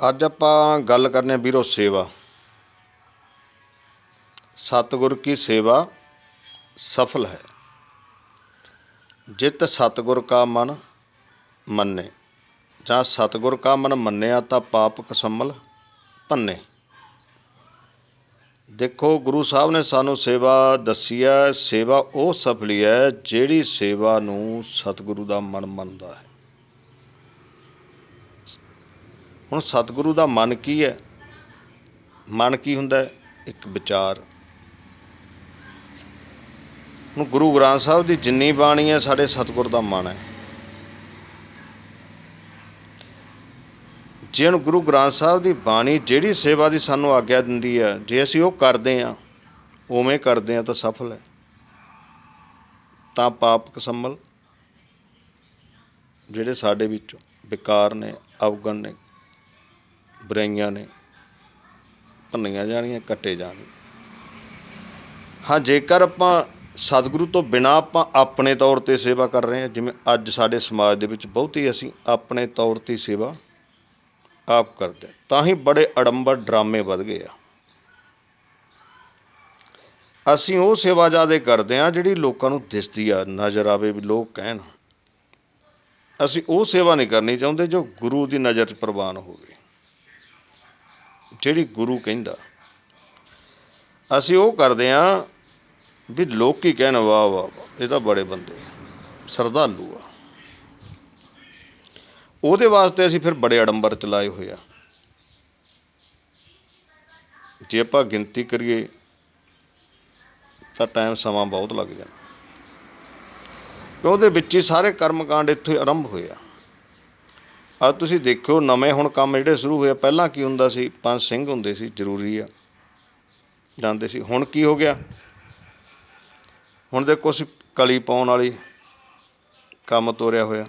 ਅੱਜ ਆਪਾਂ ਗੱਲ ਕਰਨੇ ਆ ਵੀਰੋ ਸੇਵਾ। ਸਤਿਗੁਰ ਕੀ ਸੇਵਾ ਸਫਲ ਹੈ। ਜਿਤ ਸਤਿਗੁਰ ਕਾ ਮਨ ਮੰਨੇ। ਜਾਂ ਸਤਿਗੁਰ ਕਾ ਮਨ ਮੰਨਿਆ ਤਾਂ ਪਾਪ ਕਸਮਲ ਭੰਨੇ ਦੇਖੋ, ਗੁਰੂ ਸਾਹਿਬ ਨੇ ਸਾਨੂੰ ਸੇਵਾ ਦੱਸੀ ਹੈ, ਸੇਵਾ ਉਹ ਸਫਲੀ ਹੈ ਜਿਹੜੀ ਸੇਵਾ ਨੂੰ ਸਤਿਗੁਰੂ ਦਾ ਮਨ ਮੰਨਦਾ ਹੈ। ਹੁਣ ਸਤਿਗੁਰੂ ਦਾ ਮਨ ਕੀ ਹੈ? ਮਨ ਕੀ ਹੁੰਦਾ ਇੱਕ ਵਿਚਾਰ। ਹੁਣ ਗੁਰੂ ਗ੍ਰੰਥ ਸਾਹਿਬ ਦੀ ਜਿੰਨੀ ਬਾਣੀ ਹੈ, ਸਾਡੇ ਸਤਿਗੁਰ ਦਾ ਮਨ ਹੈ। ਜੇ ਹੁਣ ਗੁਰੂ ਗ੍ਰੰਥ ਸਾਹਿਬ ਦੀ ਬਾਣੀ ਜਿਹੜੀ ਸੇਵਾ ਦੀ ਸਾਨੂੰ ਆਗਿਆ ਦਿੰਦੀ ਹੈ, ਜੇ ਅਸੀਂ ਉਹ ਕਰਦੇ ਹਾਂ, ਉਵੇਂ ਕਰਦੇ ਹਾਂ ਤਾਂ ਸਫਲ ਹੈ। ਤਾਂ ਪਾਪ ਕਸਮਲ ਜਿਹੜੇ ਸਾਡੇ ਵਿੱਚੋਂ ਵਿਕਾਰ ਨੇ, ਅਵਗਣ ਨੇ ਬੁਰਾਈਆਂ ਨੇ, ਭੰਨੀਆਂ ਜਾਣੀਆਂ, ਕੱਟੇ ਜਾਣਗੇ ਹਾਂ, ਜੇਕਰ ਆਪਾਂ ਸਤਿਗੁਰੂ ਤੋਂ ਬਿਨਾ ਆਪਾਂ ਆਪਣੇ ਤੌਰ ਤੇ ਸੇਵਾ ਕਰ ਰਹੇ ਹਾਂ, ਜਿਵੇਂ ਅੱਜ ਸਾਡੇ ਸਮਾਜ ਦੇ ਵਿੱਚ ਬਹੁਤੀ ਅਸੀਂ ਆਪਣੇ ਤੌਰ ਤੇ ਸੇਵਾ ਆਪ ਕਰਦੇ ਤਾਂ ਹੀ ਬੜੇ ਅਡੰਬਰ ਡਰਾਮੇ ਵੱਧ ਗਏ ਆ। ਅਸੀਂ ਉਹ ਸੇਵਾ ਜ਼ਿਆਦੇ ਕਰਦੇ ਹਾਂ ਜਿਹੜੀ ਲੋਕਾਂ ਨੂੰ ਦਿਸਦੀ ਆ, ਨਜ਼ਰ ਆਵੇ ਵੀ ਲੋਕ ਕਹਿਣ। ਅਸੀਂ ਉਹ ਸੇਵਾ ਨਹੀਂ ਕਰਨੀ ਚਾਹੁੰਦੇ ਜੋ ਗੁਰੂ ਦੀ ਨਜ਼ਰ 'ਚ ਪ੍ਰਵਾਨ ਹੋਵੇ। ਜਿਹੜੀ ਗੁਰੂ ਕਹਿੰਦਾ ਅਸੀਂ ਉਹ ਕਰਦੇ ਹਾਂ ਵੀ ਲੋਕ ਕੀ ਕਹਿਣ ਵਾਹ ਵਾਹ ਵਾਹ, ਇਹ ਤਾਂ ਬੜੇ ਬੰਦੇ ਸਰਦਾਲੂ ਆ। ਉਹਦੇ ਵਾਸਤੇ ਅਸੀਂ ਫਿਰ ਬੜੇ ਅਡੰਬਰ ਚਲਾਏ ਹੋਏ ਆ। ਜੇ ਆਪਾਂ ਗਿਣਤੀ ਕਰੀਏ ਤਾਂ ਟਾਈਮ ਸਮਾਂ ਬਹੁਤ ਲੱਗ ਜਾਣਾ। ਉਹਦੇ ਵਿੱਚ ਹੀ ਸਾਰੇ ਕਰਮਕਾਂਡ ਇੱਥੋਂ ਹੀ ਆਰੰਭ ਹੋਏ ਆ। ਆ ਤੁਸੀਂ ਦੇਖਿਓ, ਨਵੇਂ ਹੁਣ ਕੰਮ ਜਿਹੜੇ ਸ਼ੁਰੂ ਹੋਏ ਪਹਿਲਾਂ ਕੀ ਹੁੰਦਾ ਸੀ? ਪੰਜ ਸਿੰਘ ਹੁੰਦੇ ਸੀ, ਜ਼ਰੂਰੀ ਆ। ਜਾਂਦੇ ਸੀ। ਹੁਣ ਕੀ ਹੋ ਗਿਆ? ਹੁਣ ਦੇਖੋ ਅਸੀਂ ਕਲੀ ਪਾਉਣ ਵਾਲੀ ਕੰਮ ਤੋਰਿਆ ਹੋਇਆ।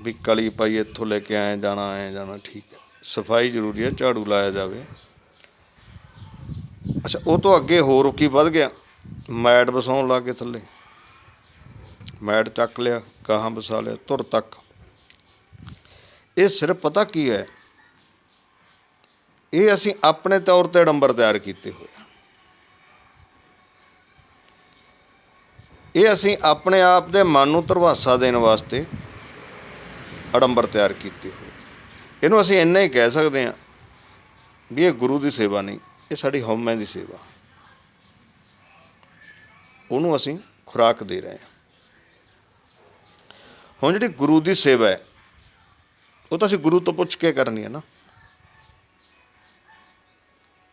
ਵੀ ਕਲੀ ਪਾਈ, ਇੱਥੋਂ ਲੈ ਕੇ ਆਏ, ਜਾਣਾ ਆਏ, ਜਾਣਾ, ਠੀਕ ਹੈ। ਸਫ਼ਾਈ ਜ਼ਰੂਰੀ ਹੈ ਝਾੜੂ ਲਾਇਆ ਜਾਵੇ। ਅੱਛਾ, ਉਹ ਤੋਂ ਅੱਗੇ ਹੋਰ ਕੀ ਵੱਧ ਗਿਆ? ਮੈਟ ਵਸਾਉਣ ਲੱਗ ਗਏ ਥੱਲੇ। ਮੈਟ ਚੱਕ ਲਿਆ, ਗਾਹਾਂ ਵਸਾ ਲਿਆ, ਧੁਰ ਤੱਕ। ਇਹ ਸਿਰਫ ਪਤਾ ਕੀ ਹੈ? ਇਹ ਅਸੀਂ ਆਪਣੇ ਤੌਰ ਤੇ ਅਡੰਬਰ ਤਿਆਰ ਕੀਤੇ ਹੋਏ ਇਹ ਅਸੀਂ ਆਪਣੇ ਆਪ ਦੇ ਮਨ ਨੂੰ ਧਰਵਾਸਾ ਦੇਣ ਵਾਸਤੇ ਅਡੰਬਰ ਤਿਆਰ ਕੀਤੇ ਹੋਏ ਇਹਨੂੰ ਅਸੀਂ ਇੰਨਾ ਹੀ ਕਹਿ ਸਕਦੇ ਹਾਂ ਵੀ ਇਹ ਗੁਰੂ ਦੀ ਸੇਵਾ ਨਹੀਂ, ਇਹ ਸਾਡੀ ਹਉਮੈ ਦੀ ਸੇਵਾ। ਉਹਨੂੰ ਅਸੀਂ ਖੁਰਾਕ ਦੇ ਰਹੇ ਹਾਂ। ਹੁਣ ਜਿਹੜੀ ਗੁਰੂ ਦੀ ਸੇਵਾ ਹੈ ਉਹ ਤਾਂ ਅਸੀਂ ਗੁਰੂ ਤੋਂ ਪੁੱਛ ਕੇ ਕਰਨੀ ਹੈ ਨਾ।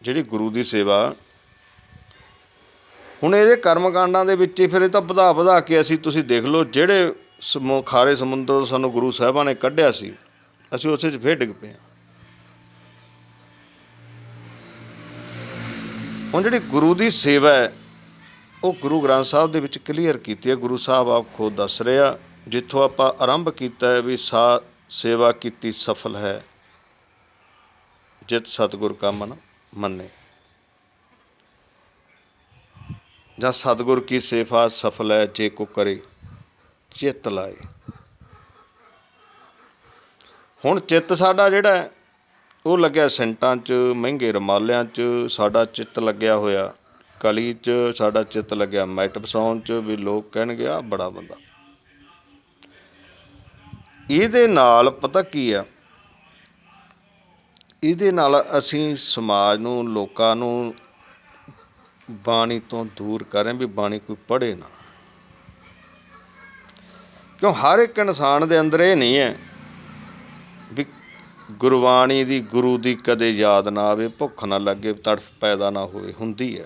ਜਿਹੜੀ ਗੁਰੂ ਦੀ ਸੇਵਾ, ਹੁਣ ਇਹਦੇ ਕਰਮ ਕਾਂਡਾਂ ਦੇ ਵਿੱਚ ਫਿਰ ਇਹ ਤਾਂ ਵਧਾ ਵਧਾ ਕੇ ਅਸੀਂ ਤੁਸੀਂ ਦੇਖ ਲਓ, ਜਿਹੜੇ ਸਮੁ ਖਾਰੇ ਸਮੁੰਦਰ ਤੋਂ ਸਾਨੂੰ ਗੁਰੂ ਸਾਹਿਬਾਂ ਨੇ ਕੱਢਿਆ ਸੀ, ਅਸੀਂ ਉਸੇ 'ਚ ਫੇਰ ਡਿੱਗ ਪਏ ਹਾਂ। ਹੁਣ ਜਿਹੜੀ ਗੁਰੂ ਦੀ ਸੇਵਾ ਹੈ, ਉਹ ਗੁਰੂ ਗ੍ਰੰਥ ਸਾਹਿਬ ਦੇ ਵਿੱਚ ਕਲੀਅਰ ਕੀਤੀ ਹੈ। ਗੁਰੂ ਸਾਹਿਬ ਆਪ ਖੁਦ ਦੱਸ ਰਿਹਾ, ਜਿੱਥੋਂ ਆਪਾਂ ਆਰੰਭ ਕੀਤਾ ਹੈ ਵੀ ਸਾ ਸੇਵਾ ਕੀਤੀ ਸਫਲ ਹੈ, ਜਿਤ ਸਤਿਗੁਰ ਕਾ ਮਨ ਮੰਨੇ। ਜਾਂ ਸਤਿਗੁਰ ਕੀ ਸੇਵਾ ਸਫਲ ਹੈ, ਜੇ ਕੋ ਕਰੇ, ਚਿੱਤ ਲਾਏ। ਹੁਣ ਚਿੱਤ ਸਾਡਾ ਜਿਹੜਾ ਉਹ ਲੱਗਿਆ ਸੈਂਟਾਂ 'ਚ, ਮਹਿੰਗੇ ਰਮਾਲਿਆਂ 'ਚ, ਸਾਡਾ ਚਿੱਤ ਲੱਗਿਆ ਹੋਇਆ, ਕਲੀ 'ਚ, ਸਾਡਾ ਚਿੱਤ ਲੱਗਿਆ ਮੈਟ ਵਸਾਉਣ 'ਚ, ਵੀ ਲੋਕ ਕਹਿਣਗੇ ਆ ਬੜਾ ਬੰਦਾ। ਇਹਦੇ ਨਾਲ ਪਤਾ ਕੀ ਆ? ਇਹਦੇ ਨਾਲ ਅਸੀਂ ਸਮਾਜ ਨੂੰ, ਲੋਕਾਂ ਨੂੰ ਬਾਣੀ ਤੋਂ ਦੂਰ ਕਰਾਂ ਵੀ ਬਾਣੀ ਕੋਈ ਪੜ੍ਹੇ ਨਾ। ਕਿਉਂ ਹਰ ਇੱਕ ਇਨਸਾਨ ਦੇ ਅੰਦਰ ਇਹ ਨਹੀਂ ਹੈ ਵੀ ਗੁਰਬਾਣੀ ਦੀ ਗੁਰੂ ਦੀ ਕਦੇ ਯਾਦ ਨਾ ਆਵੇ, ਭੁੱਖ ਨਾ ਲੱਗੇ, ਤੜਫ ਪੈਦਾ ਨਾ ਹੋਵੇ, ਹੁੰਦੀ ਹੈ।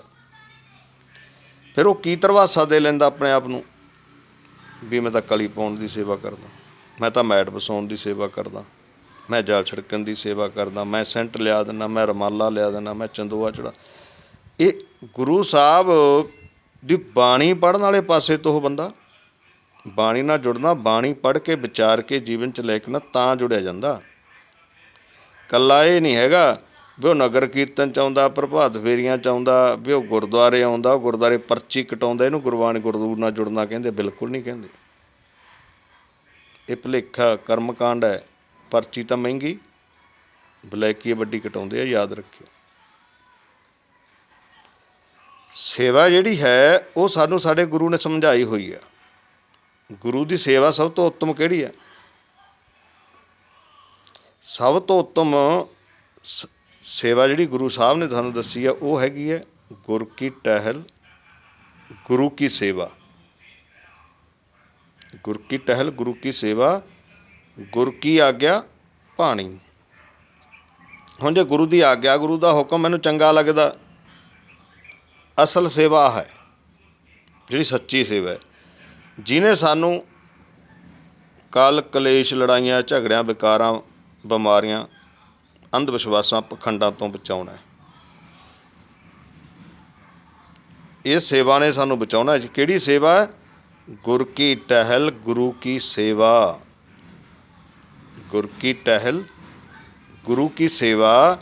ਫਿਰ ਉਹ ਕੀ ਤਰਵਾਸਾ ਦੇ ਲੈਂਦਾ ਆਪਣੇ ਆਪ ਨੂੰ? ਵੀ ਮੈਂ ਤਾਂ ਕਲੀ ਪਾਉਣ ਦੀ ਸੇਵਾ ਕਰਦਾ। ਮੈਂ ਤਾਂ ਮੈਟ ਵਸਾਉਣ ਦੀ ਸੇਵਾ ਕਰਦਾ। ਮੈਂ ਜਾਲ ਛਿੜਕਣ ਦੀ ਸੇਵਾ ਕਰਦਾ। ਮੈਂ ਸੈਂਟ ਲਿਆ ਦਿੰਦਾ ਮੈਂ ਰਮਾਲਾ ਲਿਆ ਦਿੰਦਾ ਮੈਂ ਚੰਦੋਆ ਚੜਾ। ਇਹ ਗੁਰੂ ਸਾਹਿਬ ਦੀ ਬਾਣੀ ਪੜਨ ਵਾਲੇ ਪਾਸੇ ਤੋਂ ਉਹ ਬੰਦਾ ਬਾਣੀ ਨਾਲ ਜੁੜਨਾ, ਬਾਣੀ ਪੜ੍ਹ ਕੇ ਵਿਚਾਰ ਕੇ ਜੀਵਨ ਚ ਲੈ ਕੇ ਨਾ ਤਾਂ ਜੁੜਿਆ ਜਾਂਦਾ। ਕੱਲਾ ਇਹ ਨਹੀਂ ਹੈਗਾ ਵੀ ਉਹ ਨਗਰ ਕੀਰਤਨ ਚ ਆਉਂਦਾ, ਪ੍ਰਭਾਤ ਫੇਰੀਆਂ ਚ ਆਉਂਦਾ, ਵੀ ਉਹ ਗੁਰਦੁਆਰੇ ਆਉਂਦਾ, ਉਹ ਗੁਰਦੁਆਰੇ ਪਰਚੀ ਕਟਾਉਂਦਾ, ਇਹਨੂੰ ਗੁਰਬਾਣੀ ਗੁਰਦੂਰ ਨਾਲ ਜੁੜਨਾ ਕਹਿੰਦੇ, ਬਿਲਕੁਲ ਨਹੀਂ ਕਹਿੰਦੇ। ਇਹ ਭੁਲੇਖਾ ਕਰਮਕਾਂਡ ਹੈ, ਪਰਚੀ ਤਾਂ ਮਹਿੰਗੀ, ਬਲੈਕੀ ਵੱਡੀ ਕਟਾਉਂਦੇ ਆ, ਯਾਦ ਰੱਖਿਓ। ਸੇਵਾ ਜਿਹੜੀ ਹੈ, ਉਹ ਸਾਨੂੰ ਸਾਡੇ ਗੁਰੂ ਨੇ ਸਮਝਾਈ ਹੋਈ ਆ। ਗੁਰੂ ਦੀ ਸੇਵਾ ਸਭ ਤੋਂ ਉੱਤਮ ਕਿਹੜੀ ਹੈ ਸਭ ਤੋਂ ਉੱਤਮ ਸ- ਸੇਵਾ ਜਿਹੜੀ ਗੁਰੂ ਸਾਹਿਬ ਨੇ ਤੁਹਾਨੂੰ ਦੱਸੀ ਆ, ਉਹ ਹੈਗੀ ਹੈ ਗੁਰ ਕੀ ਟਹਿਲ, ਗੁਰੂ ਕੀ ਸੇਵਾ। ਗੁਰ ਕੀ ਟਹਿਲ, ਗੁਰੂ ਕੀ ਸੇਵਾ, ਗੁਰ ਕੀ ਆਗਿਆ ਪਾਣੀ ਹੁਣ ਜੇ ਗੁਰੂ ਦੀ ਆਗਿਆ, ਗੁਰੂ ਦਾ ਹੁਕਮ ਮੈਨੂੰ ਚੰਗਾ ਲੱਗਦਾ, ਅਸਲ ਸੇਵਾ ਹੈ, ਜਿਹੜੀ ਸੱਚੀ ਸੇਵਾ ਹੈ। ਜਿਨੇ ਸਾਨੂੰ ਕਲ, ਕਲੇਸ਼, ਲੜਾਈਆਂ, ਝਗੜਿਆਂ, ਵਿਕਾਰਾਂ, ਬਿਮਾਰੀਆਂ, ਅੰਧ ਵਿਸ਼ਵਾਸਾਂ, ਪਖੰਡਾਂ ਤੋਂ ਬਚਾਉਣਾ ਹੈ। ਇਹ ਸੇਵਾ ਨੇ ਸਾਨੂੰ ਬਚਾਉਣਾ ਹੈ। ਕਿਹੜੀ ਸੇਵਾ ਹੈ? ਗੁਰ ਕੀ ਟਹਿਲ ਗੁਰੂ ਕੀ ਸੇਵਾ। ਗੁਰ ਕੀ ਟਹਿਲ ਗੁਰੂ ਕੀ ਸੇਵਾ,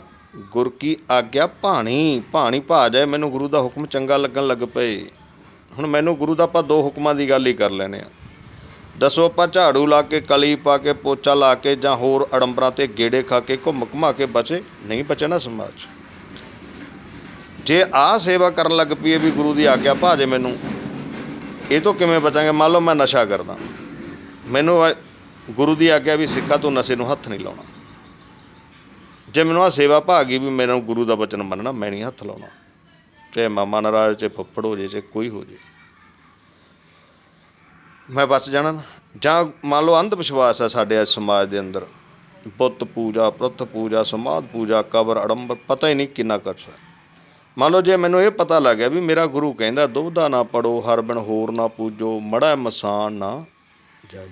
ਗੁਰ ਕੀ ਆਗਿਆ ਭਾਣੀ। ਭਾਣੀ ਭਾ ਜਾਏ ਮੈਨੂੰ ਗੁਰੂ ਦਾ ਹੁਕਮ ਚੰਗਾ ਲੱਗਣ ਲੱਗ ਪਏ। ਹੁਣ ਮੈਨੂੰ ਗੁਰੂ ਦਾ ਆਪਾਂ ਦੋ ਹੁਕਮਾਂ ਦੀ ਗੱਲ ਹੀ ਕਰ ਲੈਨੇ ਆ ਦੱਸੋ ਆਪਾਂ ਝਾੜੂ ਲਾ ਕੇ, ਕਲੀ ਪਾ ਕੇ, ਪੋਚਾ ਲਾ ਕੇ ਜਾਂ ਹੋਰ ਅੜੰਬਰਾਂ ਤੇ ਗੇੜੇ ਖਾ ਕੇ, ਘੁੰਮ ਘੁਮਾ ਕੇ ਬਚੇ? ਨਹੀਂ ਬਚੇ ਨਾ ਸਮਾਜ। 'ਚ। ਜੇ ਆਹ ਸੇਵਾ ਕਰਨ ਲੱਗ ਪਈਏ ਵੀ ਗੁਰੂ ਦੀ ਆਗਿਆ ਭਾਜੇ ਮੈਨੂੰ ਇਹ ਤੋਂ ਕਿਵੇਂ ਬਚਾਂਗੇ? ਮੰਨ ਲਓ ਮੈਂ ਨਸ਼ਾ ਕਰਦਾ। ਮੈਨੂੰ ਗੁਰੂ ਦੀ ਆਗਿਆ ਵੀ ਸਿੱਖਾ, ਤੋਂ ਨਸ਼ੇ ਨੂੰ ਹੱਥ ਨਹੀਂ ਲਾਉਣਾ। ਜੇ ਮੈਨੂੰ ਆ ਸੇਵਾ ਭਾਗੀ ਵੀ ਮੈਨੂੰ ਗੁਰੂ ਦਾ ਬਚਨ ਮੰਨਣਾ, ਮੈਂ ਨਹੀਂ ਹੱਥ ਲਾਉਣਾ। ਚਾਹੇ ਮਾਮਾ ਨਾਰਾਜ਼, ਚਾਹੇ ਫੁੱਫੜ ਹੋ ਜੇ, ਚਾਹੇ ਕੋਈ ਹੋ ਜੇ। ਮੈਂ ਬਚ ਜਾਣਾ ਜਾਂ ਮੰਨ ਲਓ ਅੰਧ ਵਿਸ਼ਵਾਸ ਹੈ ਸਾਡੇ ਅੱਜ ਸਮਾਜ ਦੇ ਅੰਦਰ। ਬੁੱਤ ਪੂਜਾ, ਪ੍ਰਤ ਪੂਜਾ, ਸਮਾਧ ਪੂਜਾ, ਕਬਰ ਅੜੰਬਰ ਪਤਾ ਹੀ ਨਹੀਂ ਕਿੰਨਾ ਕੁਛ ਹੈ ਮੰਨ ਲਓ ਜੇ ਮੈਨੂੰ ਇਹ ਪਤਾ ਲੱਗ ਗਿਆ ਵੀ ਮੇਰਾ ਗੁਰੂ ਕਹਿੰਦਾ ਦੁਬਦਾ ਨਾ ਪੜੋ ਹਰ ਬਿਨ ਹੋਰ ਨਾ ਪੂਜੋ, ਮੜਾ ਮਸਾਨ ਨਾ ਜਾਈਏ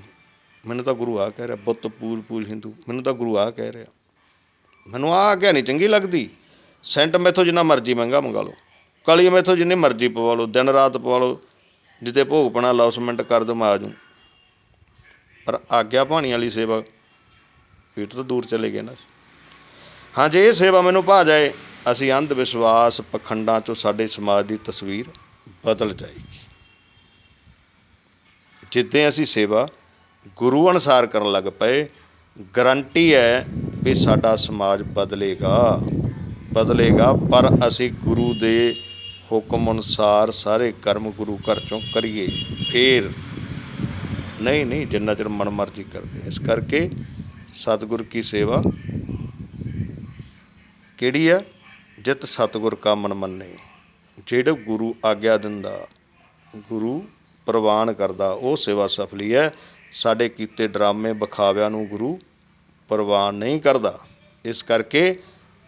ਮੈਨੂੰ ਤਾਂ ਗੁਰੂ ਆ ਕਹਿ ਰਿਹਾ, ਬੁੱਤ, ਪੂਜ ਪੂਜ, ਹਿੰਦੂ। ਮੈਨੂੰ ਤਾਂ ਗੁਰੂ ਆ ਕਹਿ ਰਿਹਾ। ਮੈਨੂੰ ਆ ਆਗਿਆ ਨਹੀਂ ਚੰਗੀ ਲੱਗਦੀ। ਸੈਂਟ ਮੈਥੋਂ ਜਿੰਨਾ ਮਰਜ਼ੀ ਮਹਿੰਗਾ ਮੰਗਾ ਲਓ। ਕਲੀ ਮੈਥੋਂ ਜਿੰਨੀ ਮਰਜ਼ੀ ਪਵਾ ਲਓ, ਦਿਨ ਰਾਤ ਪਵਾ ਲਓ ਜਿੱਤੇ ਭੋਗ ਪਣਾ ਲੌਸਮੈਂਟ ਕਰ ਦੋ ਮੈਂ ਆ ਜਾਊਂ ਪਰ ਆਗਿਆ ਪਾਣੀ ਵਾਲੀ ਸੇਵਾ, ਇਹ ਤਾਂ ਦੂਰ ਚਲੇ ਗਏ ਨਾ। ਹਾਂ ਜੇ ਇਹ ਸੇਵਾ ਮੈਨੂੰ ਭਾ ਜਾਏ। ਅਸੀਂ ਅੰਧ ਵਿਸ਼ਵਾਸ ਪਖੰਡਾਂ ਚੋਂ ਸਾਡੇ ਸਮਾਜ ਦੀ ਤਸਵੀਰ ਬਦਲ ਜਾਏਗੀ। ਜਿੱਦਾਂ ਅਸੀਂ ਸੇਵਾ ਗੁਰੂ ਅਨੁਸਾਰ ਕਰਨ ਲੱਗ ਪਏ ਗਰੰਟੀ ਹੈ ਵੀ ਸਾਡਾ ਸਮਾਜ ਬਦਲੇਗਾ। ਬਦਲੇਗਾ, ਪਰ ਅਸੀਂ ਗੁਰੂ ਦੇ ਹੁਕਮ ਅਨੁਸਾਰ ਸਾਰੇ ਕਰਮ ਗੁਰੂ ਘਰ ਚੋਂ ਕਰੀਏ, ਫੇਰ। ਨਹੀਂ ਨਹੀਂ, ਜਿੰਨਾ ਚਿਰ ਮਨ ਮਰਜ਼ੀ ਕਰਦੇ। ਇਸ ਕਰਕੇ ਸਤਿਗੁਰ ਕੀ ਸੇਵਾ ਕਿਹੜੀ ਆ ਜਿਤ ਸਤਿਗੁਰ ਕਾ ਮਨ ਮੰਨੇ, ਜਿਹੜਾ ਗੁਰੂ ਆਗਿਆ ਦਿੰਦਾ, ਗੁਰੂ ਪ੍ਰਵਾਨ ਕਰਦਾ, ਉਹ ਸੇਵਾ ਸਫਲੀ ਹੈ। ਸਾਡੇ ਕੀਤੇ ਡਰਾਮੇ ਵਿਖਾਵਿਆਂ ਨੂੰ ਗੁਰੂ ਪ੍ਰਵਾਨ ਨਹੀਂ ਕਰਦਾ। ਇਸ ਕਰਕੇ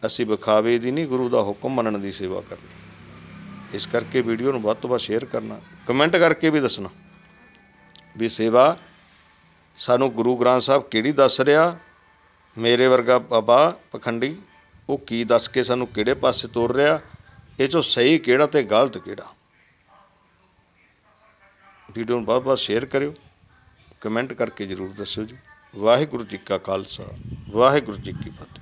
ਅਸੀਂ ਵਿਖਾਵੇ ਦੀ ਨਹੀਂ, ਗੁਰੂ ਦਾ ਹੁਕਮ ਮੰਨਣ ਦੀ ਸੇਵਾ ਕਰਨੀ। ਇਸ ਕਰਕੇ ਵੀਡੀਓ ਨੂੰ ਵੱਧ ਤੋਂ ਵੱਧ ਸ਼ੇਅਰ ਕਰਨਾ। ਕਮੈਂਟ ਕਰਕੇ ਵੀ ਦੱਸਣਾ ਵੀ ਸੇਵਾ ਸਾਨੂੰ ਗੁਰੂ ਗ੍ਰੰਥ ਸਾਹਿਬ ਕਿਹੜੀ ਦੱਸ ਰਿਹਾ? ਮੇਰੇ ਵਰਗਾ ਬਾਬਾ ਪਖੰਡੀ ਉਹ ਕੀ ਦੱਸ ਕੇ ਸਾਨੂੰ ਕਿਹੜੇ ਪਾਸੇ ਤੋਰ ਰਿਹਾ? ਇਹ ਚੋਂ ਸਹੀ ਕਿਹੜਾ ਤੇ ਗਲਤ ਕਿਹੜਾ? ਵੀਡੀਓ ਨੂੰ ਬਹੁਤ ਬਹੁਤ ਸ਼ੇਅਰ ਕਰਿਓ। ਕਮੈਂਟ ਕਰਕੇ ਜਰੂਰ ਦੱਸਿਓ ਜੀ। ਵਾਹਿਗੁਰੂ ਜੀ ਕਾ ਖਾਲਸਾ, ਵਾਹਿਗੁਰੂ ਜੀ ਕੀ ਫਤਿਹ।